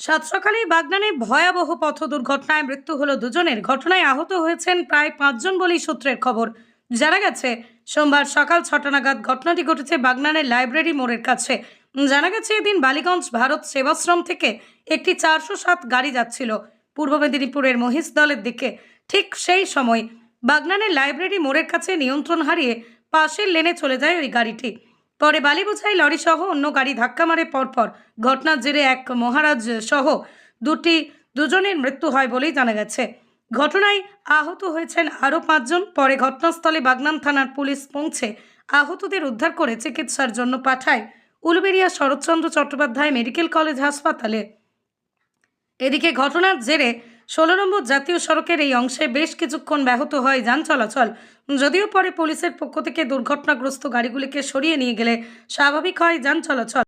সাত সকালেই বাগনানে ভয়াবহ পথ দুর্ঘটনায় মৃত্যু হলো দুজনের। ঘটনায় আহত হয়েছেন প্রায় পাঁচজন বলেই সূত্রের খবর। জানা গেছে, সোমবার সকাল ছটা নাগাদ ঘটনাটি ঘটেছে বাগনানের লাইব্রেরি মোড়ের কাছে। জানা গেছে, এদিন বালিগঞ্জ ভারত সেবাশ্রম থেকে একটি চারশো সাত গাড়ি যাচ্ছিল। পূর্ব মেদিনীপুরের মহিষ দলের দিকে। ঠিক সেই সময় বাগনানের লাইব্রেরি মোড়ের কাছে নিয়ন্ত্রণ হারিয়ে পাশের লেনে চলে যায় ওই গাড়িটি। পরে বালি বোঝাই লরি সহ অন্য গাড়ি ধাক্কা মারে পরপর। ঘটনার জেরে এক মহারাজ সহ দুটি, দুজনের মৃত্যু হয় বলেই জানা গেছে। ঘটনায় আহত হয়েছেন আরও পাঁচজন। পরে ঘটনাস্থলে বাগনান থানার পুলিশ পৌঁছে আহতদের উদ্ধার করে চিকিৎসার জন্য পাঠায় উলবেড়িয়া শরৎচন্দ্র চট্টোপাধ্যায় মেডিকেল কলেজ হাসপাতালে। এদিকে ঘটনার জেরে ষোলো নম্বর জাতীয় সড়কের এই অংশে বেশ কিছুক্ষণ ব্যাহত হয় যান চলাচল। যদিও পরে পুলিশের পক্ষ থেকে দুর্ঘটনাগ্রস্ত গাড়িগুলিকে সরিয়ে নিয়ে গেলে স্বাভাবিক হয় যান চলাচল।